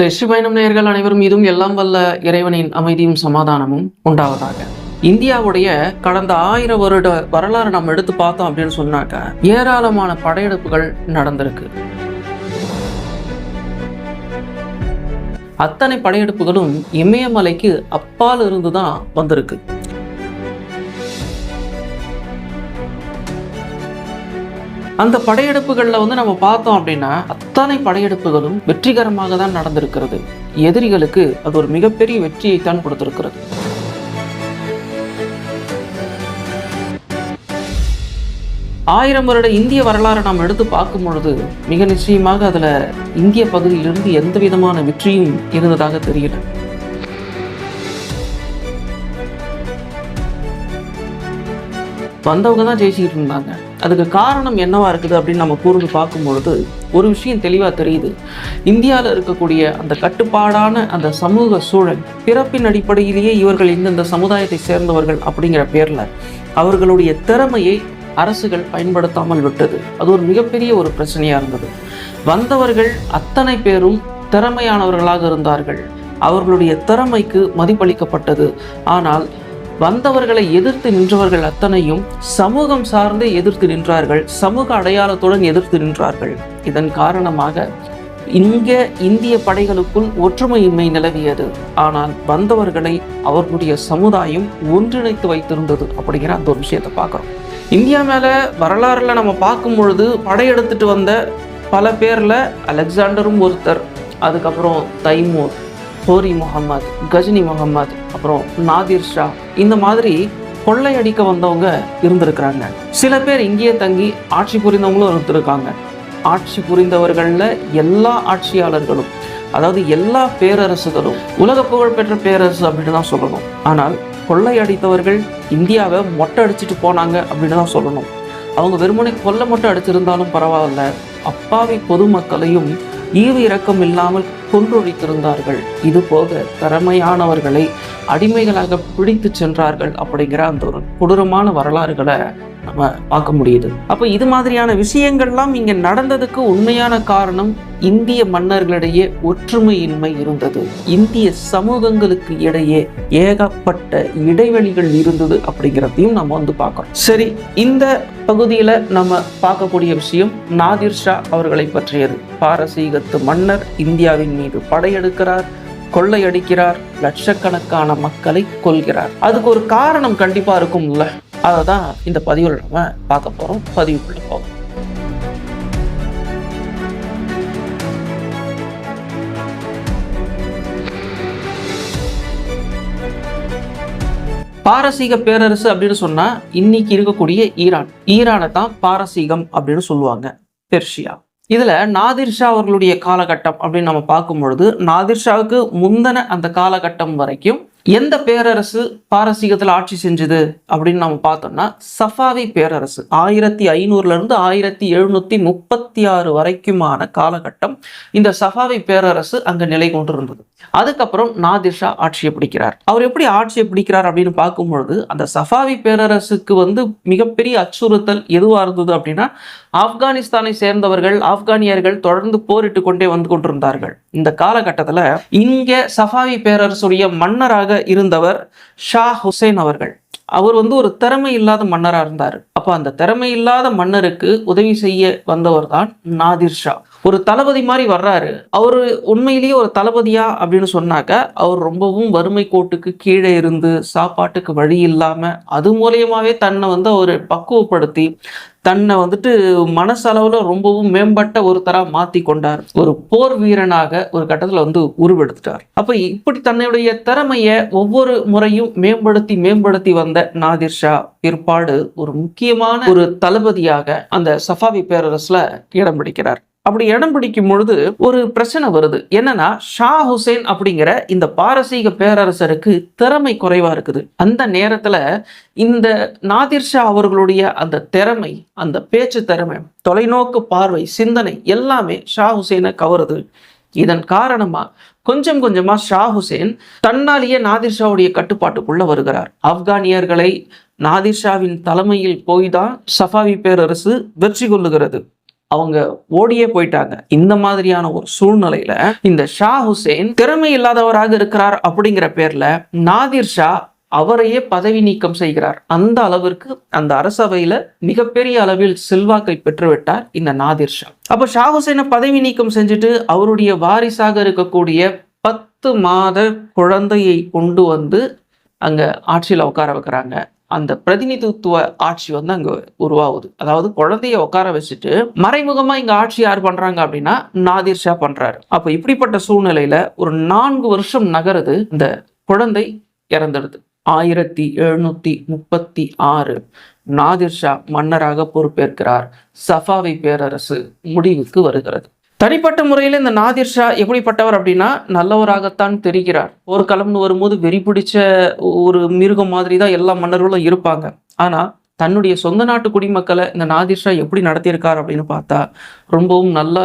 வெற்றி பயணம் நேயர்கள் அனைவரும் இதுவும் எல்லாம் வல்ல இறைவனின் அமைதியும் சமாதானமும் உண்டாவதாக. இந்தியாவுடைய கடந்த ஆயிரம் வருட வரலாறு நம்ம எடுத்து பார்த்தோம் அப்படின்னு சொன்னாக்க ஏராளமான படையெடுப்புகள் நடந்திருக்கு. அத்தனை படையெடுப்புகளும் இமயமலைக்கு அப்பால் இருந்து தான் வந்திருக்கு. அந்த படையெடுப்புகளில் வந்து நம்ம பார்த்தோம் அப்படின்னா அத்தனை படையெடுப்புகளும் வெற்றிகரமாக தான் நடந்திருக்கிறது. எதிரிகளுக்கு அது ஒரு மிகப்பெரிய வெற்றியை தான் கொடுத்திருக்கிறது. ஆயிரம் வருட இந்திய வரலாறை நாம் எடுத்து பார்க்கும் பொழுது மிக நிச்சயமாக அதில் இந்திய பகுதியிலிருந்து எந்த விதமான வெற்றியும் இருந்ததாக தெரியல. வந்தவங்க தான் ஜெயிச்சுக்கிட்டு இருந்தாங்க. அதுக்கு காரணம் என்னவா இருக்குது அப்படின்னு நம்ம கூர்ந்து பார்க்கும்பொழுது ஒரு விஷயம் தெளிவாக தெரியுது. இந்தியாவில் இருக்கக்கூடிய அந்த கட்டுப்பாடான அந்த சமூக சூழல் பிறப்பின் அடிப்படையிலேயே இவர்கள் இந்தந்த சமுதாயத்தை சேர்ந்தவர்கள் அப்படிங்கிற பேரில் அவர்களுடைய திறமையை அரசுகள் பயன்படுத்தாமல் விட்டது. அது ஒரு மிகப்பெரிய ஒரு பிரச்சனையாக இருந்தது. வந்தவர்கள் அத்தனை பேரும் திறமையானவர்களாக இருந்தார்கள். அவர்களுடைய திறமைக்கு மதிப்பளிக்கப்பட்டது. ஆனால் வந்தவர்களை எதிர்த்து நின்றவர்கள் அத்தனையும் சமூகம் சார்ந்தே எதிர்த்து நின்றார்கள். சமூக அடையாளத்துடன் எதிர்த்து நின்றார்கள். இதன் காரணமாக இங்க இந்திய படைகளுக்குள் ஒற்றுமையின்மை நிலவியது. ஆனால் வந்தவர்களை அவர்களுடைய சமுதாயம் ஒன்றிணைத்து வைத்திருந்தது அப்படிங்கிற அந்த ஒரு விஷயத்தை பார்க்குறோம். இந்தியா மேலே வரலாறுல நம்ம பார்க்கும் பொழுது படையெடுத்துட்டு வந்த பல பேரில் அலெக்சாண்டரும் ஒருத்தர் அதுக்கப்புறம் தைமூர் ஹோரி முகமது கஜினி முகமது அப்புறம் நாதிர் ஷா இந்த மாதிரி கொள்ளையடிக்க வந்தவங்க இருந்திருக்கிறாங்க. சில பேர் இங்கேயே தங்கி ஆட்சி புரிந்தவங்களும் இருந்திருக்காங்க. ஆட்சி புரிந்தவர்களில் எல்லா ஆட்சியாளர்களும் அதாவது எல்லா பேரரசுகளும் உலக புகழ்பெற்ற பேரரசு அப்படின்னு தான் சொல்லணும். ஆனால் கொள்ளையடித்தவர்கள் இந்தியாவை மொட்டை அடிச்சிட்டு போனாங்க அப்படின்னு தான் சொல்லணும். அவங்க வெறுமனை கொல்லை மட்டும் அடிச்சிருந்தாலும் பரவாயில்ல அப்பாவி பொதுமக்களையும் ஈவு இரக்கம் இல்லாமல் கொன்றொழித்திருந்தார்கள். இது போக திறமையானவர்களை அடிமைகளாக பிடித்து சென்றார்கள் அப்படிங்கிற அந்த ஒரு கொடூரமான வரலாறுகளை நம்ம பார்க்க முடியுது. அப்போ இது மாதிரியான விஷயங்கள்லாம் இங்கே நடந்ததுக்கு உண்மையான காரணம் இந்திய மன்னர்களிடையே ஒற்றுமையின்மை இருந்தது. இந்திய சமூகங்களுக்கு இடையே ஏகப்பட்ட இடைவெளிகள் இருந்தது அப்படிங்கிறதையும் நம்ம வந்து பார்க்குறோம். சரி இந்த பகுதியில் நம்ம பார்க்கக்கூடிய விஷயம் நாதிர் ஷா அவர்களை பற்றியது. பாரசீகத்து மன்னர் இந்தியாவின் மீது படையெடுக்கிறார் கொள்ளையடிக்கிறார் லட்சக்கணக்கான மக்களை கொள்கிறார் அதுக்கு ஒரு காரணம் கண்டிப்பா இருக்கும்ல. அதை தான் இந்த பதிவில் நம்ம பார்க்க போறோம். பதிவுக்குள்ளே போகும் பாரசீக பேரரசு அப்படின்னு சொன்னா இன்னைக்கு இருக்கக்கூடிய ஈரான். ஈரானை தான் பாரசீகம் அப்படின்னு சொல்லுவாங்க பெர்ஷியா. இதுல நாதிர் ஷா அவர்களுடைய காலகட்டம் அப்படின்னு நம்ம பார்க்கும் பொழுது நாதிர் ஷாவுக்கு முந்தின அந்த காலகட்டம் வரைக்கும் எந்த பேரரசு பாரசீகத்தில் ஆட்சி செஞ்சது அப்படின்னு நம்ம பார்த்தோம்னா சஃபாவி பேரரசு. ஆயிரத்தி ஐநூறுல இருந்து ஆயிரத்தி எழுநூற்றி முப்பத்தி ஆறு வரைக்குமான காலகட்டம் இந்த சஃபாவி பேரரசு அங்கே நிலை கொண்டிருந்தது. அதுக்கப்புறம் நாதிர்ஷா ஆட்சியை பிடிக்கிறார். அவர் எப்படி ஆட்சியை பிடிக்கிறார் அப்படின்னு பார்க்கும் பொழுது அந்த சஃபாவி பேரரசுக்கு வந்து மிகப்பெரிய அச்சுறுத்தல் எதுவாக இருந்தது அப்படின்னா ஆப்கானிஸ்தானை சேர்ந்தவர்கள் ஆப்கானியர்கள் தொடர்ந்து போரிட்டு கொண்டே வந்து கொண்டிருந்தார்கள். இந்த காலகட்டத்தில் இங்கே சஃபாவி பேரரசுடைய மன்னராக இருந்தவர் ஷா ஹுசைன் அவர்கள். அவர் வந்து ஒரு திறமை இல்லாத மன்னராக இருந்தார். அப்போ அந்த திறமை இல்லாத மன்னருக்கு உதவி செய்ய வந்தவர் தான் நாதிர் ஷா. ஒரு தளபதி மாதிரி வர்றாரு. அவர் உண்மையிலேயே ஒரு தளபதியா அப்படின்னு சொன்னாக்க அவர் ரொம்பவும் வறுமை கோட்டுக்கு கீழே இருந்து சாப்பாட்டுக்கு வழி இல்லாமல் அது மூலியமாவே தன்னை வந்து அவர் பக்குவப்படுத்தி தன்னை வந்துட்டு மனசளவில் ரொம்பவும் மேம்பட்ட ஒரு தரா மாற்றி கொண்டார். ஒரு போர் வீரனாக ஒரு கட்டத்தில் வந்து உருவெடுத்துட்டார். அப்போ இப்படி தன்னுடைய திறமையை ஒவ்வொரு முறையும் மேம்படுத்தி மேம்படுத்தி வந்த நாதிர் ஷா பிற்பாடு ஒரு முக்கியமான ஒரு தளபதியாக அந்த சஃபாவி பேரரசில் இடம் பிடிக்கிறார். அப்படி இடம் பிடிக்கும் பொழுது ஒரு பிரச்சனை வருது. என்னன்னா ஷா ஹுசேன் அப்படிங்கிற இந்த பாரசீக பேரரசருக்கு திறமை குறைவா இருக்குது. அந்த நேரத்துல இந்த நாதிர் ஷா அவர்களுடைய அந்த திறமை அந்த பேச்சு திறமை தொலைநோக்கு பார்வை சிந்தனை எல்லாமே ஷா ஹுசேனை கவருது. இதன் காரணமா கொஞ்சம் கொஞ்சமா ஷா ஹுசேன் தன்னாலேயே நாதிர் ஷாவுடைய கட்டுப்பாட்டுக்குள்ள வருகிறார். ஆப்கானியர்களை நாதிர் ஷாவின் தலைமையில் போய்தான் சஃபாவி பேரரசு வெற்றி கொள்ளுகிறது. அவங்க ஓடியே போயிட்டாங்க. இந்த மாதிரியான ஒரு சூழ்நிலையில இந்த ஷா ஹுசேன் திறமை இல்லாதவராக இருக்கிறார் அப்படிங்கிற பேர்ல நாதிர் ஷா அவரையே பதவி நீக்கம் செய்கிறார். அந்த அளவிற்கு அந்த அரசவையில மிகப்பெரிய அளவில் செல்வாக்கை பெற்றுவிட்டார் இந்த நாதிர் ஷா. அப்ப ஷா ஹுசேனை பதவி நீக்கம் செஞ்சுட்டு அவருடைய வாரிசாக இருக்கக்கூடிய பத்து மாத குழந்தையை கொண்டு வந்து அங்க ஆட்சியில உட்கார வைக்கிறாங்க. அந்த பிரதிநிதித்துவ ஆட்சி வந்து அங்க உருவாகுது. அதாவது குழந்தைய உட்கார வச்சுட்டு மறைமுகமா இங்க ஆட்சி யார் பண்றாங்க அப்படின்னா நாதிர் ஷா பண்றாரு. அப்ப இப்படிப்பட்ட சூழ்நிலையில ஒரு நான்கு வருஷம் நகருது இந்த குழந்தை இறந்துடுது. ஆயிரத்தி எழுநூத்தி முப்பத்தி ஆறு நாதிர் ஷா மன்னராக பொறுப்பேற்கிறார். சஃபாவி பேரரசு முடிவுக்கு வருகிறது. தனிப்பட்ட முறையில் இந்த நாதிர் ஷா எப்படிப்பட்டவர் அப்படின்னா நல்லவராகத்தான் தெரிகிறார். போர்க்களம்னு வரும்போது வெறி பிடிச்ச ஒரு மிருகம் மாதிரி தான் எல்லா மன்னர்களும் இருப்பாங்க. ஆனால் தன்னுடைய சொந்த நாட்டு குடிமக்களை இந்த நாதிர்ஷா எப்படி நடத்தியிருக்கார் அப்படின்னு பார்த்தா ரொம்பவும் நல்ல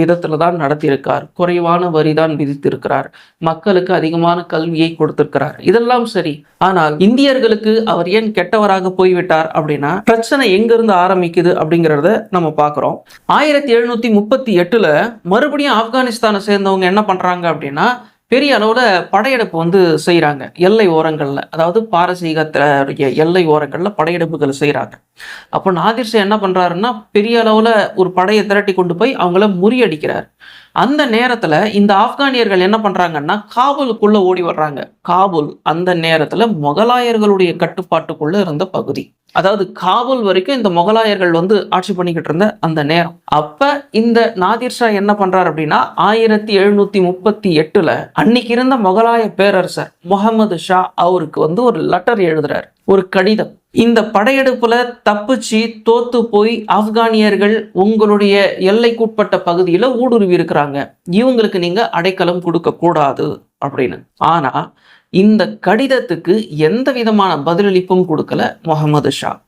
விதத்துல தான் நடத்தியிருக்கார். குறைவான வரி தான் விதித்திருக்கிறார். மக்களுக்கு அதிகமான கல்வியை கொடுத்திருக்கிறார். இதெல்லாம் சரி. ஆனால் இந்தியர்களுக்கு அவர் ஏன் கெட்டவராக போய்விட்டார் அப்படின்னா பிரச்சனை எங்கிருந்து ஆரம்பிக்குது அப்படிங்கிறத நம்ம பார்க்குறோம். ஆயிரத்தி எழுநூத்தி முப்பத்தி எட்டுல மறுபடியும் ஆப்கானிஸ்தானை சேர்ந்தவங்க என்ன பண்றாங்க அப்படின்னா பெரிய அளவில் படையெடுப்பு வந்து செய்கிறாங்க எல்லை ஓரங்களில். அதாவது பாரசீகத்துடைய எல்லை ஓரங்களில் படையெடுப்புகள் செய்கிறாங்க அப்போ நாதிர்ஷா என்ன பண்ணுறாருன்னா பெரிய அளவில் ஒரு படையை திரட்டி கொண்டு போய் அவங்கள முறியடிக்கிறார். அந்த நேரத்தில் இந்த ஆப்கானியர்கள் என்ன பண்ணுறாங்கன்னா காபூலுக்குள்ளே ஓடி வர்றாங்க. காபூல் அந்த நேரத்தில் முகலாயர்களுடைய கட்டுப்பாட்டுக்குள்ளே இருந்த பகுதி. அதாவது காபூல் வரைக்கும் இந்த முகலாயர்கள் வந்து ஆட்சி பண்ணிக்கிட்டு இருந்த அந்த நேரம். அப்ப இந்த நாதிர் ஷா என்ன பண்றாரு அப்படின்னா ஆயிரத்தி எழுநூத்தி முப்பத்தி எட்டுல அன்னைக்கு இருந்த முகலாய பேரரசர் முகமது ஷா அவருக்கு வந்து ஒரு லெட்டர் எழுதுறாரு. ஒரு கடிதம். இந்த படையெடுப்புல தப்பிச்சு தோத்து போய் ஆப்கானியர்கள் உங்களுடைய எல்லைக்குட்பட்ட பகுதியில ஊடுருவி இருக்கிறாங்க. இவங்களுக்கு நீங்க அடைக்கலம் கொடுக்க கூடாது அப்படின்னு. ஆனா இந்த கடிதத்துக்கு எந்த விதமான பதிலளிப்பும் கொடுக்கல முகமது ஷா.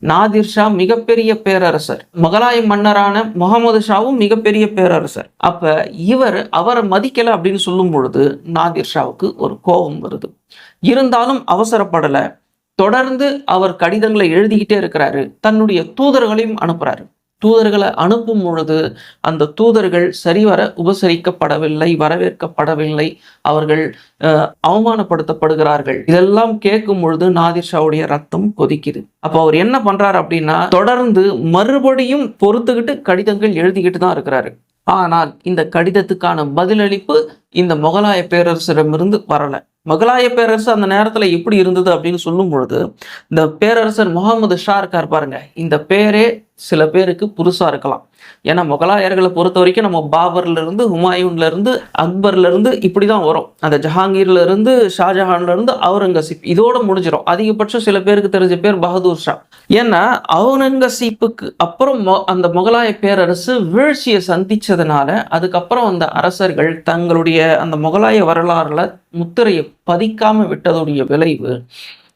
நாதிர் ஷா மிகப்பெரிய பேரரசர். முகலாய மன்னரான முகமது ஷாவும் மிகப்பெரிய பேரரசர். அப்ப இவர் அவரை மதிக்கல அப்படின்னு சொல்லும் பொழுது நாதிர் ஷாவுக்கு ஒரு கோபம் வருது. இருந்தாலும் அவசரப்படல. தொடர்ந்து அவர் கடிதங்களை எழுதிக்கிட்டே இருக்கிறாரு. தன்னுடைய தூதர்களையும் அனுப்புறாரு. தூதர்களை அனுப்பும் பொழுது அந்த தூதர்கள் சரிவர உபசரிக்கப்படவில்லை வரவேற்கப்படவில்லை. அவர்கள் அவமானப்படுத்தப்படுகிறார்கள். இதெல்லாம் கேட்கும் பொழுது நாதிர்ஷாவுடைய ரத்தம் கொதிக்குது. அப்போ அவர் என்ன பண்றாரு அப்படின்னா தொடர்ந்து மறுபடியும் பொறுத்துக்கிட்டு கடிதங்கள் எழுதிக்கிட்டு தான் இருக்கிறாரு. ஆனால் இந்த கடிதத்துக்கான பதிலளிப்பு இந்த முகலாய பேரரசரிடமிருந்து வரலை. முகலாய பேரரசு அந்த நேரத்துல எப்படி இருந்தது அப்படின்னு சொல்லும் பொழுது இந்த பேரரசர் முகமது ஷா இருக்கார் பாருங்க. இந்த பேரே சில பேருக்கு புதுசா இருக்கலாம். ஏன்னா முகலாயர்களை பொறுத்த வரைக்கும் நம்ம பாபர்ல இருந்து ஹுமாயூன்ல இருந்து அக்பர்ல இருந்து இப்படிதான் வரும். அந்த ஜஹாங்கீர்ல இருந்து ஷாஜஹான்ல இருந்து அவுரங்கசீப். இதோட முடிஞ்சிடும் அதிகபட்சம் சில பேருக்கு தெரிஞ்ச பேர் பகதூர் ஷா. ஏன்னா அவுரங்கசீப்புக்கு அப்புறம் அந்த முகலாய பேரரசு வீழ்ச்சியை சந்திச்சதுனால அதுக்கப்புறம் அந்த அரசர்கள் தங்களுடைய அந்த முகலாய வரலாறுல முத்திரையை பதிக்காம விட்டதுடைய விளைவு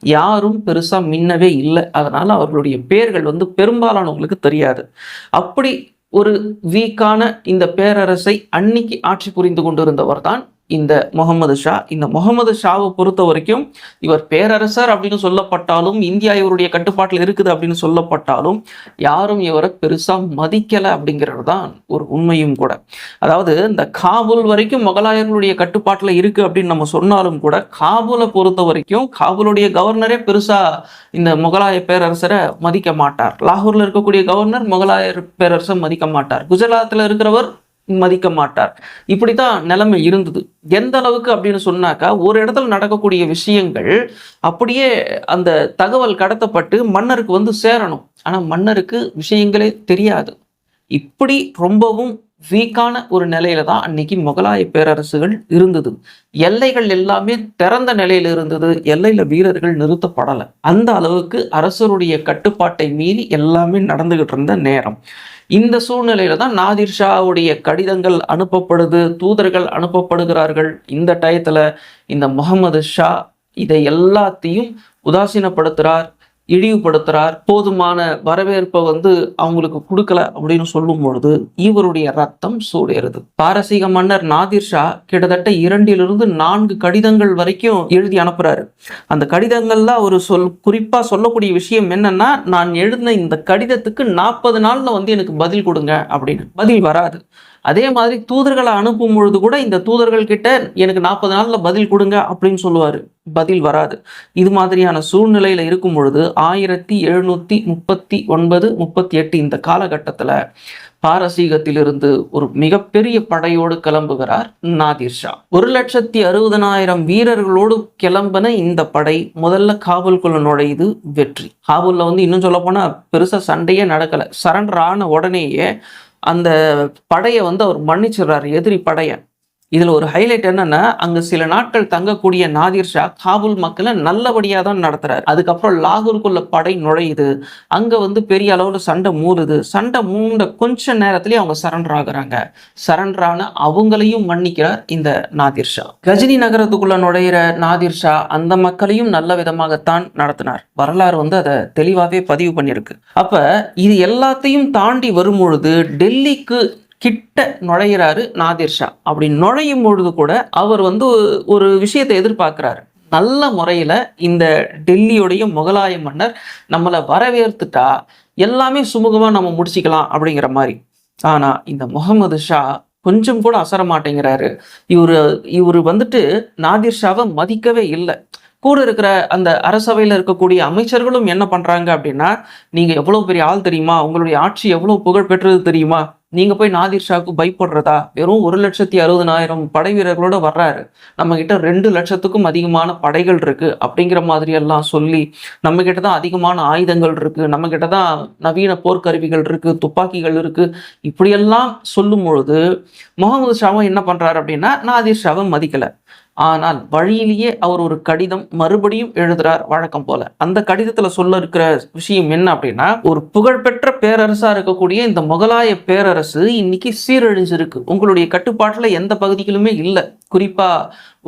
யாரும் பெருசாக மின்னவே இல்லை. அதனால் அவர்களுடைய பேர்கள் வந்து பெரும்பாலானவங்களுக்கு தெரியாது. அப்படி ஒரு வீக்கான இந்த பேரரசை அன்னைக்கு ஆட்சி புரிந்து கொண்டிருந்தவர் தான் இந்த முகமது ஷா. இந்த முகமது ஷாவை பொறுத்த வரைக்கும் இவர் பேரரசர் அப்படின்னு சொல்லப்பட்டாலும் இந்தியா இவருடைய கட்டுப்பாட்டில் இருக்குது அப்படின்னு சொல்லப்பட்டாலும் யாரும் இவரை பெருசாக மதிக்கலை அப்படிங்கிறது தான் ஒரு உண்மையும் கூட. அதாவது இந்த காபூல் வரைக்கும் முகலாயர்களுடைய கட்டுப்பாட்டில் இருக்குது அப்படின்னு நம்ம சொன்னாலும் கூட காபூலை பொறுத்த வரைக்கும் காபூலுடைய கவர்னரே பெருசாக இந்த முகலாய பேரரசரை மதிக்க மாட்டார். லாகூரில் இருக்கக்கூடிய கவர்னர் முகலாயர் பேரரசை மதிக்க மாட்டார். குஜராத்தில் இருக்கிறவர் மதிக்க மாட்டார் இப்படித்தான் நிலைமை இருந்தது. எந்த அளவுக்கு அப்படின்னு சொன்னாக்கா ஒரு இடத்துல நடக்கக்கூடிய விஷயங்கள் அப்படியே அந்த தகவல் கடத்தப்பட்டு மன்னருக்கு வந்து சேரணும். ஆனா மன்னருக்கு விஷயங்களே தெரியாது. இப்படி ரொம்பவும் வீக்கான ஒரு நிலையில தான் அன்னைக்கு முகலாய பேரரசுகள் இருந்தது. எல்லைகள் எல்லாமே திறந்த நிலையில இருந்தது. எல்லையில வீரர்கள் நிறுத்தப்படலை. அந்த அளவுக்கு அரசருடைய கட்டுப்பாட்டை மீறி எல்லாமே நடந்துகிட்டு இருந்த நேரம். இந்த சூழ்நிலையில தான் நாதிர் ஷாவுடைய கடிதங்கள் அனுப்பப்படுது தூதர்கள் அனுப்பப்படுகிறார்கள். இந்த டயத்துல இந்த முகமது ஷா இதை எல்லாத்தையும் உதாசீனப்படுத்துறார். இழிவுபடுத்துறார். போதுமான வரவேற்பை வந்து அவங்களுக்கு கொடுக்கல அப்படின்னு சொல்லும் பொழுது இவருடைய ரத்தம் சூடேறுது. பாரசீக மன்னர் நாதிர் ஷா கிட்டத்தட்ட இரண்டிலிருந்து நான்கு கடிதங்கள் வரைக்கும் எழுதி அனுப்புறாரு. அந்த கடிதங்கள்ல ஒரு சொல் குறிப்பா சொல்லக்கூடிய விஷயம் என்னன்னா நான் எழுதின இந்த கடிதத்துக்கு நாற்பது நாள்ல வந்து எனக்கு பதில் கொடுங்க அப்படின்னு. பதில் வராது. அதே மாதிரி தூதர்களை அனுப்பும் பொழுது கூட இந்த தூதர்கள் கிட்ட எனக்கு நாற்பது நாளில் பதில் கொடுங்க அப்படின்னு சொல்லுவார். பதில் வராது. இது மாதிரியான சூழ்நிலையில் இருக்கும் பொழுது ஆயிரத்தி எழுநூற்றி முப்பத்தி ஒன்பது முப்பத்தி எட்டு இந்த காலகட்டத்தில் பாரசீகத்திலிருந்து ஒரு மிகப்பெரிய படையோடு கிளம்புகிறார் நாதிர் ஷா. ஒரு லட்சத்தி அறுபதனாயிரம் வீரர்களோடு கிளம்பின இந்த படை முதல்ல காபூல்குள்ள நுழையுது வெற்றி. காபூலில் வந்து இன்னும் சொல்ல போனால் பெருசாக சண்டையே நடக்கலை. சரண்டர் ஆன உடனேயே அந்த படையை வந்து அவர் மன்னிச்சிடுறாரு எதிரி படையை. இதில் ஒரு ஹைலைட் என்னன்னா அங்கே சில நாட்கள் தங்கக்கூடிய நாதிர் ஷா காபூல் மக்களை நல்லபடியாக தான் நடத்துறாரு. அதுக்கப்புறம் லாகூருக்குள்ள படை நுழையுது. அங்கே வந்து பெரிய அளவில் சண்டை மூடுது. சண்டை மூண்ட கொஞ்ச நேரத்திலேயே அவங்க சரண்டர் ஆகுறாங்க. சரண்டர் ஆன அவங்களையும் மன்னிக்கிறார் இந்த நாதிர் ஷா. கஜினி நகரத்துக்குள்ள நுழையிற நாதிர் ஷா அந்த மக்களையும் நல்ல விதமாகத்தான் நடத்தினார். வரலாறு வந்து அதை தெளிவாகவே பதிவு பண்ணியிருக்கு. அப்போ இது எல்லாத்தையும் தாண்டி வரும் பொழுது டெல்லிக்கு கிட்ட நுழையிறாரு நாதிர் ஷா. அப்படி நுழையும் பொழுது கூட அவர் வந்து ஒரு விஷயத்தை எதிர்பார்க்கிறாரு. நல்ல முறையில் இந்த டெல்லியுடைய முகலாய மன்னர் நம்மளை வரவேற்றுட்டா எல்லாமே சுமூகமாக நம்ம முடிச்சுக்கலாம் அப்படிங்கிற மாதிரி. ஆனால் இந்த முகமது ஷா கொஞ்சம் கூட அசர மாட்டேங்கிறாரு. இவர் இவர் வந்துட்டு நாதிர் ஷாவை மதிக்கவே இல்லை. கூட இருக்கிற அந்த அரசவையில் இருக்கக்கூடிய அமைச்சர்களும் என்ன பண்ணுறாங்க அப்படின்னா நீங்கள் எவ்வளோ பெரிய ஆள் தெரியுமா? உங்களுடைய ஆட்சி எவ்வளோ புகழ் பெற்றது தெரியுமா? நீங்க போய் நாதிர் ஷாக்கு பயப்படுறதா? வெறும் ஒரு லட்சத்தி அறுபதனாயிரம் படை வீரர்களோட வர்றாரு. நம்ம கிட்ட ரெண்டு லட்சத்துக்கும் அதிகமான படைகள் இருக்கு அப்படிங்கிற மாதிரி எல்லாம் சொல்லி நம்ம கிட்ட தான் அதிகமான ஆயுதங்கள் இருக்கு. நம்ம கிட்ட தான் நவீன போர்க்கருவிகள் இருக்கு துப்பாக்கிகள் இருக்கு. இப்படியெல்லாம் சொல்லும் பொழுது முகமது ஷாவும் என்ன பண்றாரு அப்படின்னா நாதிர் ஷாவை மதிக்கலை. ஆனால் வழியிலேயே அவர் ஒரு கடிதம் மறுபடியும் எழுதுறார் வழக்கம் போல. அந்த கடிதத்துல சொல்ல இருக்கிற விஷயம் என்ன அப்படின்னா ஒரு புகழ்பெற்ற பேரரசா இருக்கக்கூடிய இந்த முகலாய பேரரசு இன்னைக்கு சீரழிஞ்சிருக்கு. உங்களுடைய கட்டுப்பாட்டுல எந்த பகுதிகளுமே இல்லை. குறிப்பா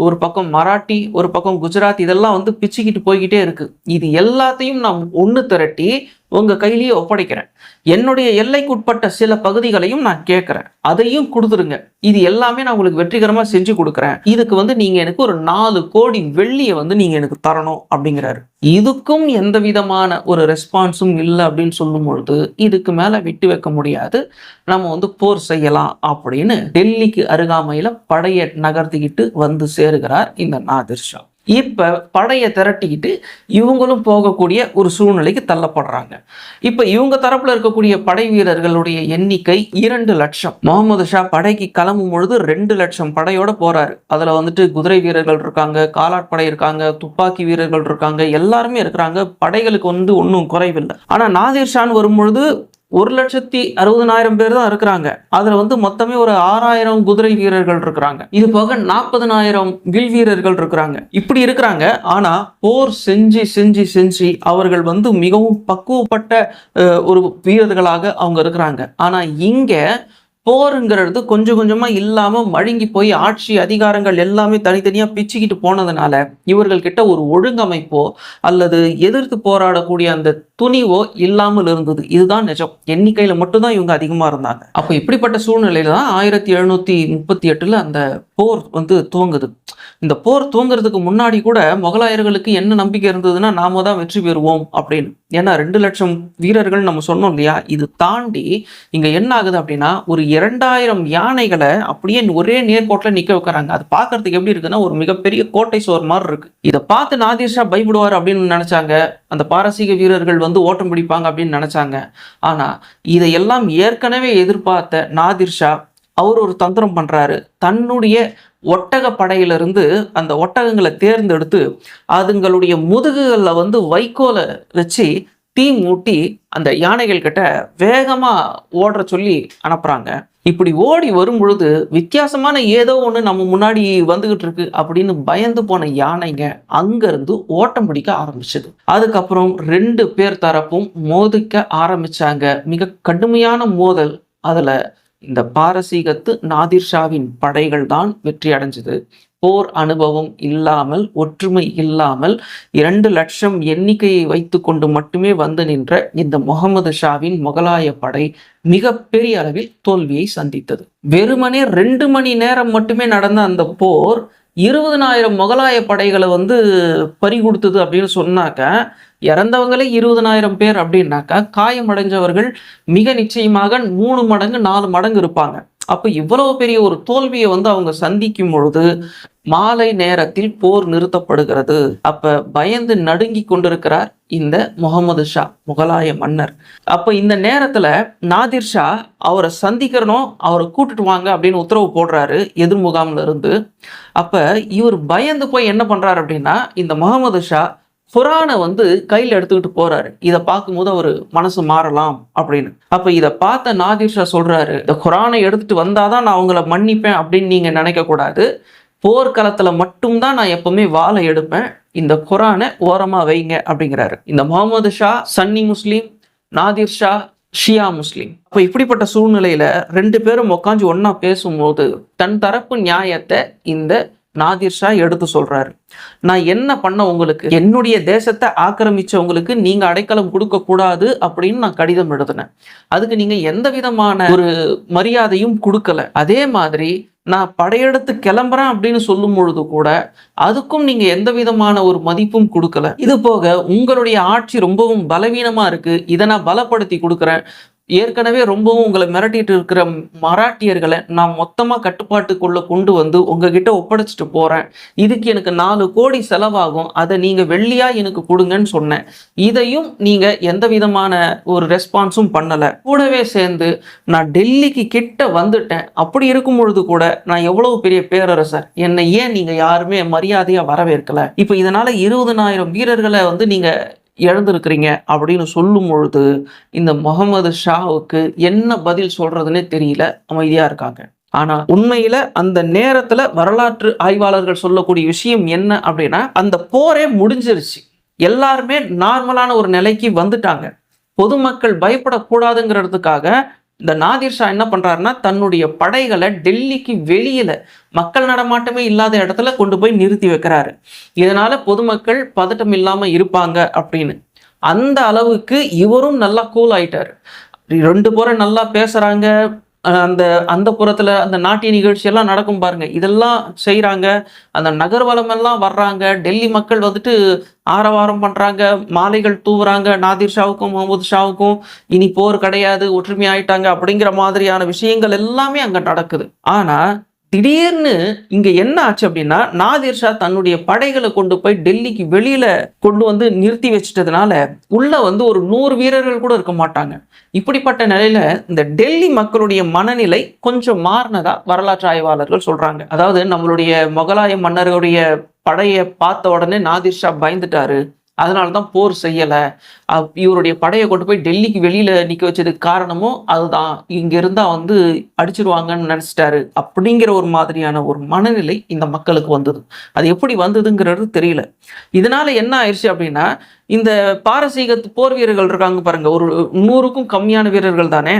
ஒரு பக்கம் மராட்டி ஒரு பக்கம் குஜராத் இதெல்லாம் வந்து பிச்சுக்கிட்டு போய்கிட்டே இருக்கு. இது எல்லாத்தையும் நான் ஒன்று திரட்டி உங்கள் கையிலேயே ஒப்படைக்கிறேன். என்னுடைய எல்லைக்குட்பட்ட சில பகுதிகளையும் நான் கேட்குறேன். அதையும் கொடுத்துருங்க. இது எல்லாமே நான் உங்களுக்கு வெற்றிகரமாக செஞ்சு கொடுக்குறேன். இதுக்கு வந்து நீங்கள் எனக்கு ஒரு நாலு கோடி வெள்ளியை வந்து நீங்கள் எனக்கு தரணும் அப்படிங்கிறாரு. இதுக்கும் எந்த விதமான ஒரு ரெஸ்பான்ஸும் இல்லை அப்படின்னு சொல்லும் பொழுது இதுக்கு மேலே விட்டு வைக்க முடியாது. நம்ம வந்து போர் செய்யலாம் அப்படின்னு டெல்லிக்கு அருகாமையில் படையை நகர்த்திக்கிட்டு வந்து சேருகிறார் இந்த நாதிர் ஷா. இப்போ படையை திரட்டிக்கிட்டு இவங்களும் போகக்கூடிய ஒரு சூழ்நிலைக்கு தள்ளப்படுறாங்க. இப்போ இவங்க தரப்பில் இருக்கக்கூடிய படை வீரர்களுடைய எண்ணிக்கை இரண்டு லட்சம். முகமது ஷா படைக்கு கிளம்பும் பொழுது ரெண்டு லட்சம் படையோட போறாரு. அதில் வந்துட்டு குதிரை வீரர்கள் இருக்காங்க காலாட்படை இருக்காங்க துப்பாக்கி வீரர்கள் இருக்காங்க எல்லாருமே இருக்கிறாங்க. படைகளுக்கு வந்து ஒன்றும் குறைவில்லை. ஆனால் நாதிர் ஷான் வரும்பொழுது ஒரு லட்சத்தி அறுபதனாயிரம் பேர் தான் இருக்கிறாங்க. அதுல வந்து மொத்தமே ஒரு ஆறாயிரம் குதிரை வீரர்கள் இருக்கிறாங்க. இது போக நாற்பதனாயிரம் வில் வீரர்கள் இருக்கிறாங்க. இப்படி இருக்கிறாங்க. ஆனா போர் செஞ்சு செஞ்சு செஞ்சு அவர்கள் வந்து மிகவும் பக்குவப்பட்ட ஒரு வீரர்களாக அவங்க இருக்கிறாங்க. ஆனா இங்க போருங்கிறது கொஞ்சம் கொஞ்சமா இல்லாம மழுங்கி போய் ஆட்சி அதிகாரங்கள் எல்லாமே தனித்தனியா பிச்சுக்கிட்டு போனதுனால இவர்கள் கிட்ட ஒரு ஒழுங்கமைப்போ அல்லது எதிர்த்து போராடக்கூடிய அந்த துணிவோ இல்லாமல் இருந்தது. இதுதான் நிஜம். எண்ணிக்கையில மட்டும்தான் இவங்க அதிகமா இருந்தாங்க. அப்போ இப்படிப்பட்ட சூழ்நிலையில தான் ஆயிரத்தி எழுநூத்தி முப்பத்தி எட்டுல அந்த போர் வந்து துவங்குது. இந்த போர் துவங்குறதுக்கு முன்னாடி கூட முகலாயர்களுக்கு என்ன நம்பிக்கை இருந்ததுன்னா நாம தான் வெற்றி பெறுவோம் அப்படின்னு. ஏன்னா ரெண்டு லட்சம் வீரர்கள் நம்ம சொன்னோம் இல்லையா? இது தாண்டி இங்க என்ன ஆகுது அப்படின்னா ஒரு இரண்டாயிரம் யானைகளை அப்படியே ஒரே நேர்கோட்டில் நிக்க வைக்கிறாங்க. அது பார்க்கறதுக்கு எப்படி இருக்குன்னா ஒரு மிகப்பெரிய கோட்டை சோர் மாதிரி இருக்கு. இதை பார்த்து நாதிர்ஷா பயப்படுவார் அப்படின்னு நினைச்சாங்க. அந்த பாரசீக வீரர்கள் வந்து ஓட்டம் பிடிப்பாங்க அப்படின்னு நினைச்சாங்க. ஆனா இதையெல்லாம் ஏற்கனவே எதிர்பார்த்த நாதிர் ஷா அவர் ஒரு தந்திரம் பண்றாரு. தன்னுடைய ஒட்டக படையிலிருந்து அந்த ஒட்டகங்களை தேர்ந்தெடுத்து அதுங்களுடைய முதுகுகளில் வந்து வைக்கோலை வச்சு தீ மூட்டி அந்த யானைகள் கிட்ட வேகமாக ஓடுற சொல்லி அனுப்புறாங்க. இப்படி ஓடி வரும் பொழுது வித்தியாசமான ஏதோ ஒன்று நம்ம முன்னாடி வந்துகிட்டு இருக்கு அப்படின்னு பயந்து போன யானைங்க அங்கிருந்து ஓட்டம் பிடிக்க ஆரம்பிச்சது. அதுக்கப்புறம் ரெண்டு பேர் தரப்பும் மோதிக்க ஆரம்பிச்சாங்க. மிக கடுமையான மோதல். அதில் இந்த பாரசீகத்து நாதிர் ஷாவின் படைகள் தான் வெற்றி அடைஞ்சது. போர் அனுபவம் இல்லாமல் ஒற்றுமை இல்லாமல் இரண்டு லட்சம் எண்ணிக்கையை வைத்துக்கொண்டு மட்டுமே வந்து நின்ற இந்த முகமது ஷாவின் முகலாய படை மிகப்பெரிய அளவில் தோல்வியை சந்தித்தது. வெறுமனே ரெண்டு மணி நேரம் மட்டுமே நடந்த அந்த போர் இருபதனாயிரம் முகலாய படைகளை வந்து பறி கொடுத்தது அப்படின்னு சொன்னாக்க இறந்தவங்களே இருபதனாயிரம் பேர் அப்படின்னாக்கா காயமடைஞ்சவர்கள் மிக நிச்சயமாக மூணு மடங்கு நாலு மடங்கு இருப்பாங்க. அப்போ இவ்வளவு பெரிய ஒரு தோல்வியை வந்து அவங்க சந்திக்கும் பொழுது மாலை நேரத்தில் போர் நிறுத்தப்படுகிறது. அப்ப பயந்து நடுங்கி கொண்டிருக்கிறார் இந்த முகமது ஷா முகலாய மன்னர். அப்ப இந்த நேரத்துல நாதிர் ஷா அவரை சந்திக்கிறனும் அவரை கூட்டிட்டு வாங்க அப்படின்னு உத்தரவு போடுறாரு எதிர் முகாம்ல இருந்து. அப்ப இவர் பயந்து போய் என்ன பண்றாரு அப்படின்னா இந்த முகமது ஷா குரானை வந்து கையில் எடுத்துக்கிட்டு போறாரு. இதை பார்க்கும்போது அவர் மனசு மாறலாம் அப்படின்னு. அப்ப இதை பார்த்த நாதிர் ஷா சொல்றாரு இந்த குரானை எடுத்துட்டு வந்தாதான் நான் அவங்கள மன்னிப்பேன் அப்படின்னு நீங்க நினைக்க கூடாது. போர்க்களத்துல மட்டும்தான் நான் எப்பவுமே வாழை எடுப்பேன். இந்த குரானை ஓரமா வைங்க அப்படிங்கிறாரு. இந்த முகமது ஷா சன்னி முஸ்லீம் நாதிர் ஷா ஷியா முஸ்லீம். அப்போ இப்படிப்பட்ட சூழ்நிலையில ரெண்டு பேரும் உட்காந்து ஒன்னா பேசும்போது தன் தரப்பு நியாயத்தை இந்த நாதிர் ஷா எடுத்து சொல்றாரு. நான் என்ன பண்ண உங்களுக்கு? என்னுடைய தேசத்தை ஆக்கிரமிச்சவங்களுக்கு நீங்க அடைக்கலம் கொடுக்க கூடாது அப்படின்னு நான் கடிதம் எழுதினேன். அதுக்கு நீங்க எந்த விதமான ஒரு மரியாதையும் கொடுக்கல. அதே மாதிரி நான் படையெடுத்து கிளம்புறேன் அப்படின்னு சொல்லும் பொழுது கூட அதுக்கும் நீங்க எந்த விதமான ஒரு மதிப்பும் கொடுக்கல. இது போக உங்களுடைய ஆட்சி ரொம்பவும் பலவீனமா இருக்கு. இதை நான் பலப்படுத்தி கொடுக்குறேன். ஏற்கனவே ரொம்பவும் உங்களை மிரட்டிட்டு இருக்கிற மராட்டியர்களை நான் மொத்தமாக கட்டுப்பாட்டுக்குள்ள கொண்டு வந்து உங்ககிட்ட ஒப்படைச்சிட்டு போறேன். இதுக்கு எனக்கு நாலு கோடி செலவாகும். அதை நீங்க வெள்ளியா எனக்கு கொடுங்கன்னு சொன்னேன். இதையும் நீங்க எந்த விதமான ஒரு ரெஸ்பான்ஸும் பண்ணல. கூடவே சேர்ந்து நான் டெல்லிக்கு கிட்ட வந்துட்டேன். அப்படி இருக்கும் பொழுது கூட நான் எவ்வளவு பெரிய பேரரசர்? என்னை ஏன் நீங்க யாருமே மரியாதையா வரவேற்கல? இப்போ இதனால இருபதனாயிரம் வீரர்களை வந்து நீங்க இழந்திருக்கிறீங்க அப்படின்னு சொல்லும் பொழுது இந்த முகமது ஷாவுக்கு என்ன பதில் சொல்றதுன்னே தெரியல அமைதியா இருக்காங்க. ஆனா உண்மையில அந்த நேரத்துல வரலாற்று ஆய்வாளர்கள் சொல்லக்கூடிய விஷயம் என்ன அப்படின்னா அந்த போரே முடிஞ்சிருச்சு. எல்லாருமே நார்மலான ஒரு நிலைக்கு வந்துட்டாங்க. பொதுமக்கள் பயப்படக்கூடாதுங்கிறதுக்காக இந்த நாதிர் ஷா என்ன பண்றாருன்னா தன்னுடைய படைகளை டெல்லிக்கு வெளியில மக்கள் நடமாட்டமே இல்லாத இடத்துல கொண்டு போய் நிறுத்தி வைக்கிறாரு. இதனால பொதுமக்கள் பதட்டம் இல்லாம இருப்பாங்க அப்படின்னு. அந்த அளவுக்கு இவரும் நல்லா கூல் ஆயிட்டாரு. ரெண்டு பேரும் நல்லா பேசுறாங்க. அந்த அந்த புறத்தில் அந்த நாட்டிய நிகழ்ச்சியெல்லாம் நடக்கும் பாருங்க. இதெல்லாம் செய்கிறாங்க அந்த நகர்வலம் எல்லாம் வர்றாங்க. டெல்லி மக்கள் வந்துட்டு ஆரவாரம் பண்ணுறாங்க மாலைகள் தூவுறாங்க. நாதிர் ஷாவுக்கும் முகமது ஷாவுக்கும். இனி போர் கிடையாது. ஒற்றுமை ஆயிட்டாங்க அப்படிங்கிற மாதிரியான விஷயங்கள் எல்லாமே அங்கே நடக்குது. ஆனால் திடீர்னு இங்க என்ன ஆச்சு அப்படின்னா நாதிர் ஷா தன்னுடைய படைகளை கொண்டு போய் டெல்லிக்கு வெளியில கொண்டு வந்து நிறுத்தி வச்சிட்டதுனால உள்ள வந்து ஒரு நூறு வீரர்கள் கூட இருக்க மாட்டாங்க. இப்படிப்பட்ட நிலையில இந்த டெல்லி மக்களுடைய மனநிலை கொஞ்சம் மாறினதா வரலாற்று ஆய்வாளர்கள் சொல்றாங்க. அதாவது நம்மளுடைய முகலாய மன்னர்களுடைய படையை பார்த்த உடனே நாதிர் ஷா பயந்துட்டாரு. அதனால தான் போர் செய்யலை. இவருடைய படையை கொண்டு போய் டெல்லிக்கு வெளியில் நிற்க வச்சதுக்கு காரணமும் அதுதான். இங்கே இருந்தால் வந்து அடிச்சிருவாங்கன்னு நினச்சிட்டாரு. அப்படிங்கிற ஒரு மாதிரியான ஒரு மனநிலை இந்த மக்களுக்கு வந்தது. அது எப்படி வந்ததுங்கிறது தெரியல. இதனால் என்ன ஆயிடுச்சு அப்படின்னா இந்த பாரசீக போர் வீரர்கள் இருக்காங்க பாருங்க. ஒரு நூறுக்கும் கம்மியான வீரர்கள் தானே.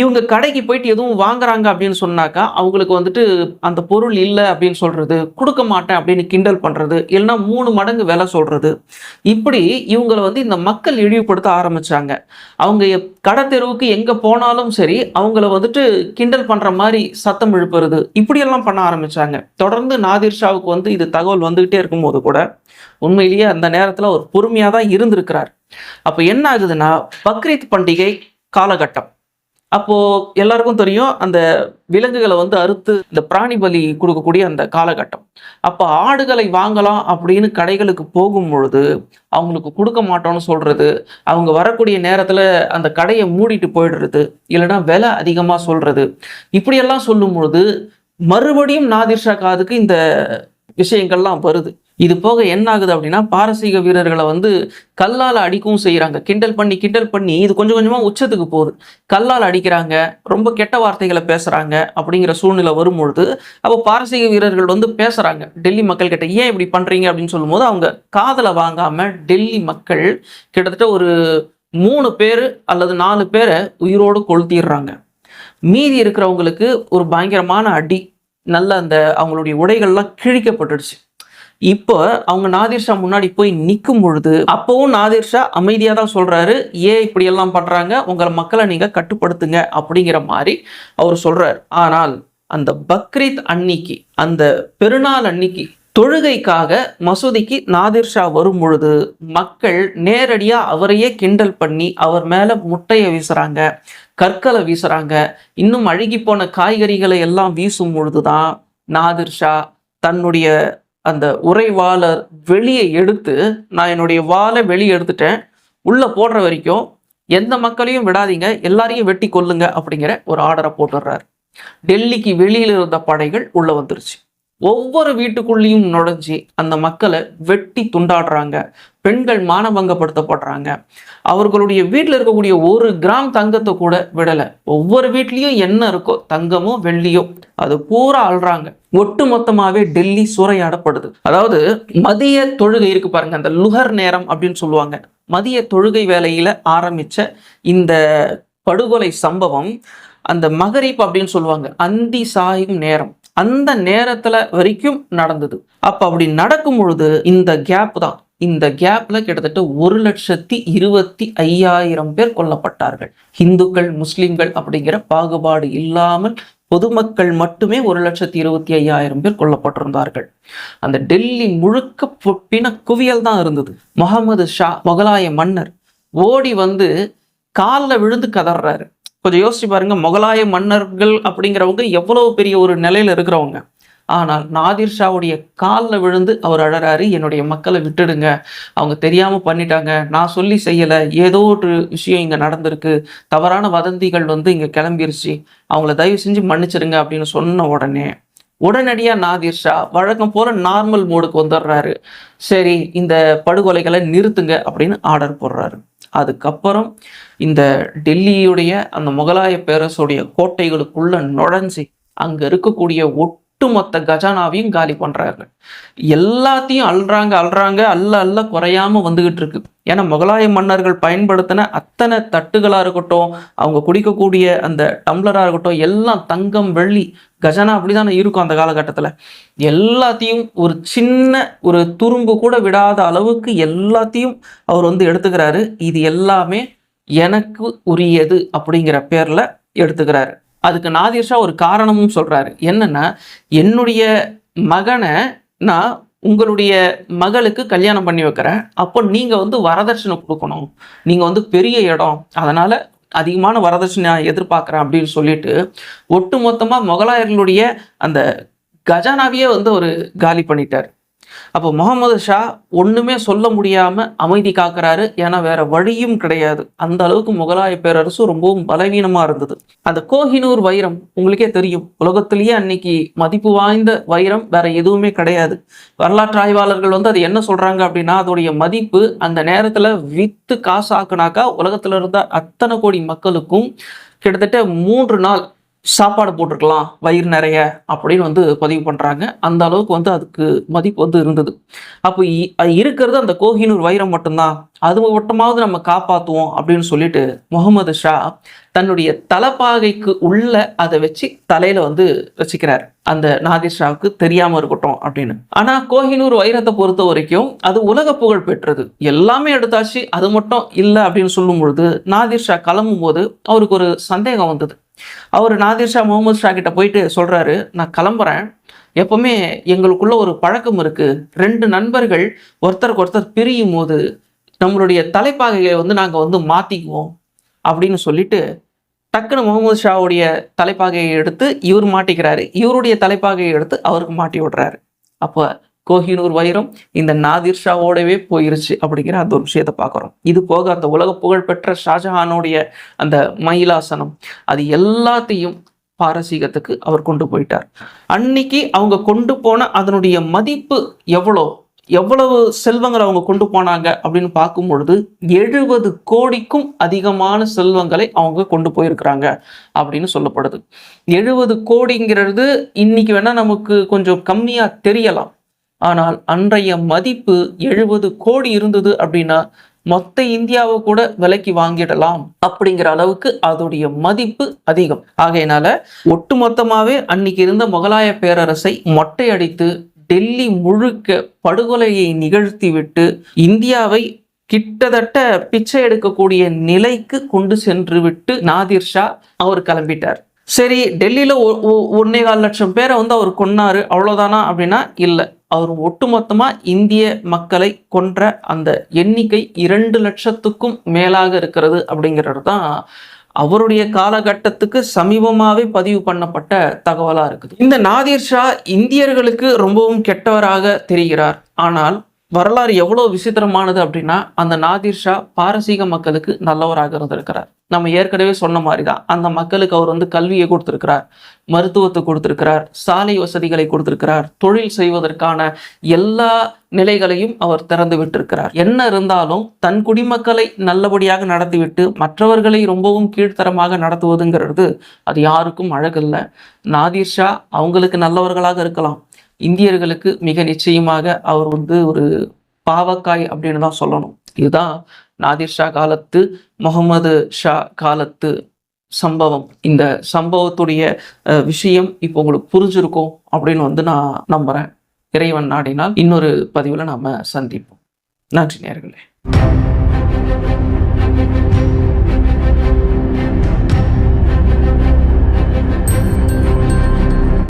இவங்க கடைக்கு போயிட்டு எதுவும் வாங்குறாங்க அப்படின்னு சொன்னாக்கா அவங்களுக்கு வந்துட்டு அந்த பொருள் இல்லை அப்படின்னு சொல்றது கொடுக்க மாட்டேன் அப்படின்னு கிண்டல் பண்றது இல்லைன்னா மூணு மடங்கு விலை சொல்றது. இப்படி இவங்களை வந்து இந்த மக்கள் இழிவுபடுத்த ஆரம்பிச்சாங்க. அவங்க கடை தெருவுக்கு எங்க போனாலும் சரி அவங்கள வந்துட்டு கிண்டல் பண்ற மாதிரி சத்தம் எழுப்புறது இப்படியெல்லாம் பண்ண ஆரம்பிச்சாங்க. தொடர்ந்து நாதிர் ஷாவுக்கு வந்து இது தகவல் வந்துகிட்டே இருக்கும்போது கூட உண்மையிலேயே அந்த நேரத்தில் ஒரு பொறுமையாக தான் இருந்திருக்கிறார். அப்போ என்ன ஆகுதுன்னா பக்ரீத் பண்டிகை காலகட்டம். அப்போ எல்லாருக்கும் தெரியும் அந்த விலங்குகளை வந்து அறுத்து இந்த பிராணி பலி கொடுக்கக்கூடிய அந்த காலகட்டம். அப்போ ஆடுகளை வாங்கலாம் அப்படின்னு கடைகளுக்கு போகும் பொழுது அவங்களுக்கு கொடுக்க மாட்டோம்னு சொல்றது அவங்க வரக்கூடிய நேரத்தில் அந்த கடையை மூடிட்டு போயிடுறது இல்லைன்னா விலை அதிகமாக சொல்றது இப்படியெல்லாம் சொல்லும் பொழுது மறுபடியும் நாதிர்ஷா காதுக்கு இந்த விஷயங்கள்லாம் வருது. இது போக என்ன ஆகுது அப்படின்னா பாரசீக வீரர்களை வந்து கல்லால் அடிக்கவும் செய்கிறாங்க கிண்டல் பண்ணி கிண்டல் பண்ணி இது கொஞ்சம் கொஞ்சமாக உச்சத்துக்கு போகுது. கல்லால் அடிக்கிறாங்க ரொம்ப கெட்ட வார்த்தைகளை பேசுகிறாங்க அப்படிங்கிற சூழ்நிலை வரும்பொழுது அப்போ பாரசீக வீரர்கள் வந்து பேசுகிறாங்க டெல்லி மக்கள் கிட்ட ஏன் இப்படி பண்ணுறீங்க அப்படின்னு சொல்லும்போது அவங்க காதலை வாங்காமல் டெல்லி மக்கள் கிட்டத்தட்ட ஒரு மூணு பேர் அல்லது நாலு பேரை உயிரோடு கொளுத்திடுறாங்க. மீதி இருக்கிறவங்களுக்கு ஒரு பயங்கரமான அடி நல்ல அந்த அவங்களுடைய உடைகள்லாம் கிழிக்கப்பட்டுடுச்சு. இப்போ அவங்க நாதிர்ஷா முன்னாடி போய் நிற்கும் பொழுது அப்பவும் நாதிர்ஷா அமைதியாக தான் சொல்கிறாரு ஏன் இப்படி எல்லாம் உங்களை மக்களை நீங்கள் கட்டுப்படுத்துங்க அப்படிங்கிற மாதிரி அவர் சொல்கிறார் ஆனால் அந்த பக்ரீத் அன்னிக்கு அந்த பெருநாள் அன்னிக்கு தொழுகைக்காக மசூதிக்கு நாதிர் ஷா வரும் பொழுது மக்கள் நேரடியாக அவரையே கிண்டல் பண்ணி அவர் மேலே முட்டையை வீசுகிறாங்க கற்களை வீசுகிறாங்க இன்னும் அழுகி போன காய்கறிகளை எல்லாம் வீசும் பொழுதுதான் நாதிர் ஷா தன்னுடைய அந்த உரைவாளை வெளியே எடுத்து நான் என்னுடைய வாழை வெளியே எடுத்துட்டேன். உள்ளே போடுற வரைக்கும் எந்த மக்களையும் விடாதீங்க எல்லாரையும் வெட்டி கொல்லுங்க அப்படிங்கிற ஒரு ஆர்டரை போட்டுடுறாரு. டெல்லிக்கு வெளியில் இருந்த படைகள் உள்ளே வந்துருச்சு. ஒவ்வொரு வீட்டுக்குள்ளேயும் நுழைஞ்சி அந்த மக்களை வெட்டி துண்டாடுறாங்க. பெண்கள் மானபங்கப்படுத்தப்படுறாங்க. அவர்களுடைய வீட்டில் இருக்கக்கூடிய ஒரு கிராம் தங்கத்தை கூட விடலை. ஒவ்வொரு வீட்லேயும் என்ன இருக்கோ தங்கமோ வெள்ளியோ அது பூரா அழுறாங்க ஒட்டு மொத்தமாகவே டெல்லி சூறையாடப்படுது. அதாவது மதிய தொழுகை இருக்கு பாருங்க அந்த லுகர் நேரம் அப்படின்னு சொல்லுவாங்க. மதிய தொழுகை வேலையில் ஆரம்பித்த இந்த படுகொலை சம்பவம் அந்த மகரிப் அப்படின்னு சொல்லுவாங்க அந்தி சாயும் நேரம். அந்த நேரத்துல வரைக்கும் நடந்தது. அப்ப அப்படி நடக்கும் பொழுது இந்த கேப் தான். இந்த கேப்ல கிட்டத்தட்ட ஒரு லட்சத்தி இருபத்தி ஐயாயிரம் பேர் கொல்லப்பட்டார்கள். இந்துக்கள் முஸ்லிம்கள் அப்படிங்கிற பாகுபாடு இல்லாமல் பொதுமக்கள் மட்டுமே ஒரு லட்சத்தி இருபத்தி ஐயாயிரம் பேர் கொல்லப்பட்டிருந்தார்கள். அந்த டெல்லி முழுக்க பின குவியல் தான் இருந்தது. முகமது ஷா முகலாய மன்னர் ஓடி வந்து காலில் விழுந்து கதறாரு கொஞ்சம் யோசிச்சு பாருங்க முகலாய மன்னர்கள் அப்படிங்கிறவங்க எவ்வளவு பெரிய ஒரு நிலையில இருக்கிறவங்க. ஆனால் நாதிர் ஷாவுடைய காலில் விழுந்து அவர் அழறாரு என்னுடைய மக்களை விட்டுடுங்க. அவங்க தெரியாமல் பண்ணிட்டாங்க. நான் சொல்லி செய்யலை. ஏதோ ஒரு விஷயம் இங்கே நடந்திருக்கு. தவறான வதந்திகள் வந்து இங்கே கிளம்பிருச்சு. அவங்கள தயவு செஞ்சு மன்னிச்சிடுங்க அப்படின்னு சொன்ன உடனே உடனடியாக நாதிர் ஷா வழக்கம் போல நார்மல் மோடுக்கு வந்துடுறாரு. சரி இந்த படுகொலைகளை நிறுத்துங்க அப்படின்னு ஆர்டர் போடுறாரு. அதுக்கப்புறம் இந்த டெல்லியுடைய அந்த முகலாய பேரரசுடைய கோட்டைகளுக்குள்ள நுழைஞ்சு அங்க இருக்கக்கூடிய ஒட்டுமொத்த கஜானாவையும் காலி பண்றாங்க. எல்லாத்தையும் அல்றாங்க அல்றாங்க அல்ல அல்ல குறையாம வந்துகிட்டு இருக்கு. ஏன்னா முகலாய மன்னர்கள் பயன்படுத்தின அத்தனை தட்டுகளா இருக்கட்டும் அவங்க குடிக்கக்கூடிய அந்த டம்ளரா இருக்கட்டும் எல்லாம் தங்கம் வெள்ளி கஜானா அப்படிதானே இருக்கும் அந்த காலகட்டத்துல. எல்லாத்தையும் ஒரு சின்ன ஒரு துரும்பு கூட விடாத அளவுக்கு எல்லாத்தையும் அவர் வந்து எடுத்துக்கிறாரு. இது எல்லாமே எனக்கு உரியது அப்படிங்கிற பேர்ல எடுத்துக்கிறாரு. அதுக்கு நாதிர் ஷா ஒரு காரணமும் சொல்றாரு. என்னன்னா என்னுடைய மகனை நான் உங்களுடைய மகளுக்கு கல்யாணம் பண்ணி வைக்கிறேன். அப்போ நீங்க வந்து வரதட்சணை கொடுக்கணும். நீங்க வந்து பெரிய இடம். அதனால அதிகமான வரதட்சணை நான் எதிர்பார்க்குறேன் அப்படின்னு சொல்லிட்டு ஒட்டு மொத்தமாக முகலாயர்களுடைய அந்த கஜானாவையே வந்து ஒரு காலி பண்ணிட்டார். அப்போ முகமது ஷா ஒண்ணுமே சொல்ல முடியாம அமைதி காக்குறாரு. ஏன்னா வேற வழியும் கிடையாது. அந்த அளவுக்கு முகலாய பேரரசு ரொம்பவும் பலவீனமா இருந்தது. அந்த கோஹினூர் வைரம் உங்களுக்கே தெரியும். உலகத்திலேயே அன்னைக்கு மதிப்பு வாய்ந்த வைரம் வேற எதுவுமே கிடையாது. வரலாற்று ஆய்வாளர்கள் வந்து அது என்ன சொல்றாங்க அப்படின்னா அதோடைய மதிப்பு அந்த நேரத்துல வித்து காசாக்குனாக்கா உலகத்துல இருந்த அத்தனை கோடி மக்களுக்கும் கிட்டத்தட்ட மூன்று நாள் சாப்பாடு போட்டிருக்கலாம் வயிறு நிறைய அப்படின்னு வந்து பதிவு பண்ணுறாங்க அந்த அளவுக்கு வந்து அதுக்கு மதிப்பு வந்து இருந்தது. அப்போ இ- இருக்கிறது அந்த கோஹினூர் வைரம் மட்டும்தான். அது மட்டுமாவது நம்ம காப்பாற்றுவோம் அப்படின்னு சொல்லிட்டு முகமது ஷா தன்னுடைய தலைப்பாகைக்கு உள்ள அதை வச்சு தலையில வந்து வச்சுக்கிறார். அந்த நாதிர் ஷாவுக்கு தெரியாம இருக்கட்டும் அப்படின்னு. ஆனா கோஹினூர் வைரத்தை பொறுத்த வரைக்கும் அது உலக புகழ் பெற்றது. எல்லாமே எடுத்தாச்சு அது மட்டும் இல்லை அப்படின்னு சொல்லும் பொழுது நாதிர் ஷா கிளம்பும் போது அவருக்கு ஒரு சந்தேகம் வந்தது. அவர் நாதிர் ஷா முகமது ஷா கிட்ட போயிட்டு சொல்றாரு நான் கிளம்புறேன். எப்பவுமே எங்களுக்குள்ள ஒரு பழக்கம் இருக்கு. ரெண்டு நண்பர்கள் ஒருத்தருக்கு ஒருத்தர் பிரியும் போது நம்மளுடைய தலைப்பாகையை வந்து நாங்க வந்து மாத்திக்குவோம். அப்படின்னு சொல்லிட்டு டக்குன்னு முகமது ஷாவுடைய தலைப்பாகையை எடுத்து இவர் மாட்டிக்கிறாரு. இவருடைய தலைப்பாகையை எடுத்து அவருக்கு மாட்டி விடுறாரு. அப்போ கோஹினூர் வைரம் இந்த நாதிர் ஷாவோடவே போயிருச்சு அப்படிங்கிற அந்த ஒரு விஷயத்தை பார்க்குறோம். இது போக அந்த உலக புகழ்பெற்ற ஷாஜஹானுடைய அந்த மயிலாசனம் அது எல்லாத்தையும் பாரசீகத்துக்கு அவர் கொண்டு போயிட்டார். அன்னைக்கு அவங்க கொண்டு போன அதனுடைய மதிப்பு எவ்வளோ எவ்வளவு செல்வங்களை அவங்க கொண்டு போனாங்க அப்படின்னு பார்க்கும் பொழுது எழுபது கோடிக்கும் அதிகமான செல்வங்களை அவங்க கொண்டு போயிருக்கிறாங்க அப்படின்னு சொல்லப்படுது. எழுபது கோடிங்கிறது இன்னைக்கு வேணா நமக்கு கொஞ்சம் கம்மியா தெரியலாம். ஆனால் அன்றைய மதிப்பு எழுபது கோடி இருந்தது அப்படின்னா மொத்த இந்தியாவை கூட விலைக்கு வாங்கிடலாம் அப்படிங்கிற அளவுக்கு அதோடைய மதிப்பு அதிகம். ஆகையினால ஒட்டுமொத்தமாவே அன்னைக்கு இருந்த முகலாய பேரரசை மொட்டையடித்து டெல்லி முழுக்க படுகொலையை நிகழ்த்திவிட்டு இந்தியாவை கிட்டத்தட்ட பிச்சை எடுக்கக்கூடிய நிலைக்கு கொண்டு சென்று விட்டு நாதிர் ஷா அவர் கிளம்பிட்டார். சரி டெல்லியில ஒ- ஒ- ஒன்னே கால் லட்சம் பேரை வந்து அவர் கொன்னாரு அவ்வளவுதானா அப்படின்னா இல்லை. அவர் ஒட்டுமொத்தமாக இந்திய மக்களை கொன்ற அந்த எண்ணிக்கை இரண்டு லட்சத்துக்கும் மேலாக இருக்கிறது அப்படிங்கிறது தான் அவருடைய காலகட்டத்துக்கு சமீபமாகவே பதிவு பண்ணப்பட்ட தகவலாக இருக்குது. இந்த நாதிர் ஷா இந்தியர்களுக்கு ரொம்பவும் கெட்டவராக தெரிகிறார். ஆனால் வரலாறு எவ்வளோ விசித்திரமானது அப்படின்னா அந்த நாதிர் ஷா பாரசீக மக்களுக்கு நல்லவராக இருந்திருக்கிறார். நம்ம ஏற்கனவே சொன்ன மாதிரி தான் அந்த மக்களுக்கு அவர் வந்து கல்வியை கொடுத்துருக்கிறார் மருத்துவத்தை கொடுத்துருக்கிறார் சாலை வசதிகளை கொடுத்துருக்கிறார் தொழில் செய்வதற்கான எல்லா நிலைகளையும் அவர் திறந்து விட்டிருக்கிறார். என்ன இருந்தாலும் தன் குடிமக்களை நல்லபடியாக நடத்திவிட்டு மற்றவர்களை ரொம்பவும் கீழ்த்தரமாக நடத்துவதுங்கிறது அது யாருக்கும் அழகில்லை. நாதிர் ஷா அவங்களுக்கு நல்லவர்களாக இருக்கலாம். இந்தியர்களுக்கு மிக நிச்சயமாக அவர் வந்து ஒரு பாவக்காய் அப்படின்னு தான் சொல்லணும். இதுதான் நாதிர் ஷா காலத்து முகமது ஷா காலத்து சம்பவம். இந்த சம்பவத்துடைய விஷயம் இப்போ உங்களுக்கு புரிஞ்சிருக்கும் அப்படின்னு வந்து நான் நம்புறேன். இறைவன் நாடினால் இன்னொரு பதிவில் நாம் சந்திப்போம். நன்றி நேர்களே.